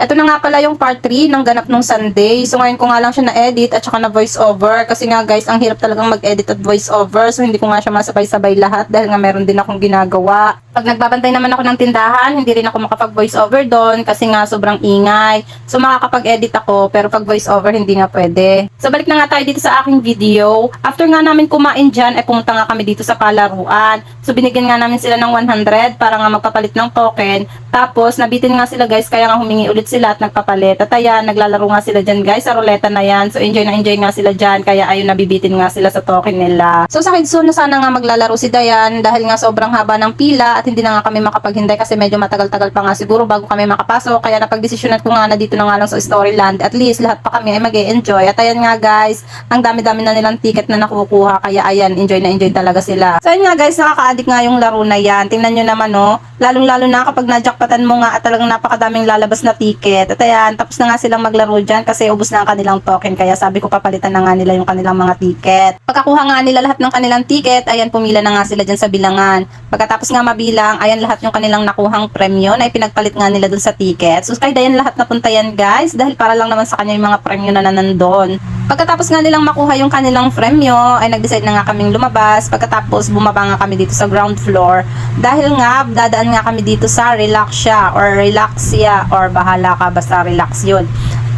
Ito na nga pala yung part 3 ng ganap nung Sunday. So ngayon ko nga lang siya na-edit at saka na voice over. Kasi nga guys, ang hirap talagang mag-edit at voice over. So hindi ko nga siya masabay-sabay lahat dahil nga meron din akong ginagawa. Pag nagbabantay naman ako ng tindahan, hindi rin ako makapag voice over doon kasi nga sobrang ingay. So makakapag-edit ako pero pag voice over hindi nga pwede. So balik na nga tayo dito sa aking video. After nga namin kumain dyan, ay pumunta nga kami dito sa palaruan. So binigyan nga namin sila ng 100 para nga magpapalit ng token. Tapos nabitin nga sila guys kaya nga humingi ulit sila at nagpapalit. At ayan, naglalaro nga sila dyan guys sa ruleta na yan. So enjoy na enjoy nga sila dyan kaya ayun nabibitin nga sila sa token nila. So sa Kidso na sana nga maglalaro si Dayan dahil nga sobrang haba ng pila at hindi na nga kami makapaghintay kasi medyo matagal-tagal pa nga siguro bago kami makapasok. Kaya napagdesisyonan ko nga na dito na nga lang sa Storyland. At least lahat pa kami ay mag enjoy At ayan nga guys, ang dami-dami na nilang ticket na nakukuha. Kaya ayan, enjoy na enjoy talaga sila. So ayun nga guys, nakaka-addict nga yung laro na yan. Tingnan nyo naman no, lalong-lalo na kapag najakpatan mo nga at talagang napakadaming lalabas na ticket. At ayan, tapos na nga silang maglaro dyan kasi ubos na ang kanilang token. Kaya sabi ko papalitan na nga nila yung kanilang mga ticket. Pagkakuha nga nila lahat ng kanilang ticket, ayan pumila na nga sila dyan sa bilangan. Pagkatapos nga mabilang, ayan lahat yung kanilang nakuhang premyo na ipinagpalit nga nila dun sa ticket. So kaya ayan lahat napunta yan guys dahil para lang naman sa kanya yung mga premyo na nanandun. Pagkatapos nga nilang makuha yung kanilang premyo, ay nag-decide na nga kaming lumabas. Pagkatapos bumaba nga kami dito sa ground floor dahil nga dadaan nga kami dito sa Relaxia or Relaxia or bahala ka basta relax yun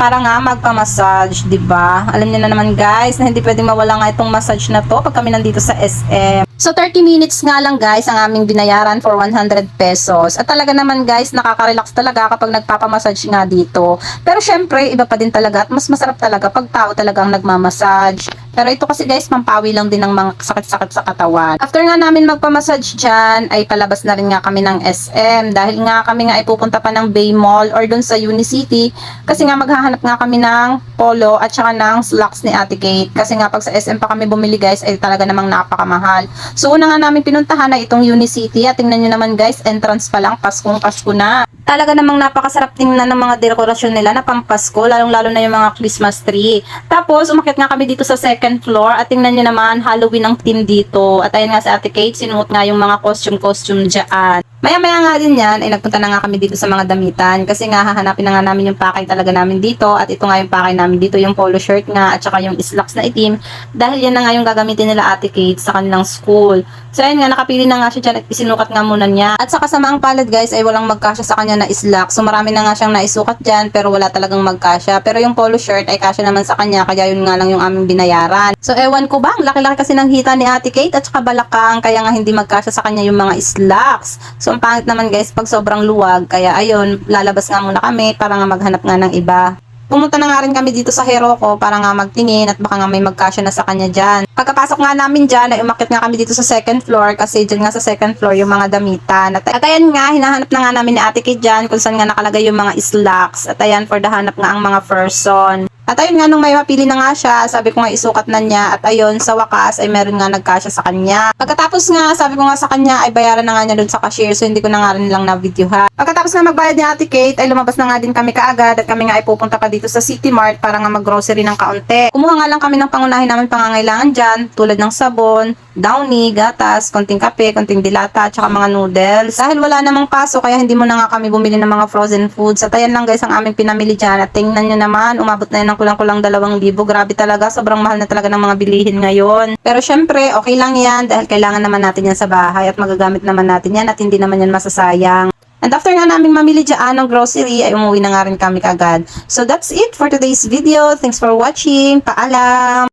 para nga magpa-massage, 'di ba? Alam niyo na naman guys na hindi pwedeng mawala nga itong massage na to pag kami nandito sa SM. So 30 minutes nga lang guys ang aming binayaran for 100 pesos. At talaga naman guys, nakaka-relax talaga kapag nagpapa-massage nga dito. Pero syempre, iba pa din talaga at mas masarap talaga pag tao talagang nagmamassage. Pero ito kasi guys, pampawi lang din ng mga sakit-sakit sa katawan. After nga namin magpa-massage dyan, ay palabas na rin nga kami ng SM. Dahil nga kami nga ay pupunta pa ng Bay Mall or dun sa Unicity. Kasi nga maghahanap nga kami ng polo at saka ng slacks ni Ate Kate. Kasi nga pag sa SM pa kami bumili guys, ay talaga namang napakamahal. So una nga namin pinuntahan na itong Unicity. At tingnan nyo naman guys, entrance pa lang, Paskong Pasko na. Talaga namang napakasarap tingnan ng mga dekorasyon nila na pampasko, lalong-lalo na yung mga Christmas tree. Tapos, umakyat nga kami dito sa second floor at tingnan nyo naman, Halloween ang team dito. At ayun nga sa Ate Kate, sinuot nga yung mga costume-costume dyan. Maya-maya nga din yan, ay nagpunta na nga kami dito sa mga damitan kasi nga hahanapin na nga namin yung pakay talaga namin dito at ito nga yung pakay namin dito, yung polo shirt nga at saka yung slacks na itim dahil yan na nga yung gagamitin nila Ate Kate sa kanilang school. So ayun nga, nakapili na nga siya dyan at isinukat nga muna niya. At sa kasamaang palad guys ay walang magkasya sa kanya na slacks. So marami na nga siyang naisukat dyan pero wala talagang magkasya. Pero yung polo shirt ay kasya naman sa kanya kaya yun nga lang yung aming binayaran. So ewan ko ba, ang laki-laki kasi ng hita ni Ate Kate at saka balakang kaya nga hindi magkasya sa kanya yung mga slacks. So ang pangit naman guys pag sobrang luwag kaya ayun, lalabas nga muna kami para nga maghanap nga ng iba. Pumunta na nga rin kami dito sa hero ko para nga magtingin at baka nga may magkasya na sa kanya dyan. Pagkapasok nga namin dyan, ay umakit nga kami dito sa second floor kasi dyan nga sa second floor yung mga damitan. At, at ayan nga, hinahanap na nga namin ni Ate Kid dyan kung saan nga nakalagay yung mga slacks. At ayan, for the hanap nga ang mga person. At ayun nga, nung may mapili na nga siya, sabi ko nga isukat na niya. At ayun, sa wakas, ay meron nga nagkasya sa kanya. Pagkatapos nga, sabi ko nga sa kanya, ay bayaran na nga niya dun sa cashier. So, hindi ko na nga rin lang na-videohan. Pagkatapos nga magbayad ni Ate Kate, ay lumabas na nga din kami kaagad. At kami nga ay pupunta pa dito sa City Mart para nga mag-grocery ng kaunti. Kumuha nga lang kami ng pangunahin namin pangangailangan dyan, tulad ng sabon, downy, gatas, konting kape, konting dilata, at saka mga noodles. Dahil wala namang paso, kaya hindi mo na nga kami bumili ng mga frozen foods. At ayan lang guys ang aming pinamili dyan. At tingnan nyo naman, umabot na yun ng kulang-kulang dalawang libo. Grabe talaga, sobrang mahal na talaga ng mga bilihin ngayon. Pero syempre, okay lang yan dahil kailangan naman natin yan sa bahay at magagamit naman natin yan at hindi naman yan masasayang. And after nga namin mamili dyan ng grocery, ay umuwi na nga rin kami kagad. So that's it for today's video. Thanks for watching. Paalam!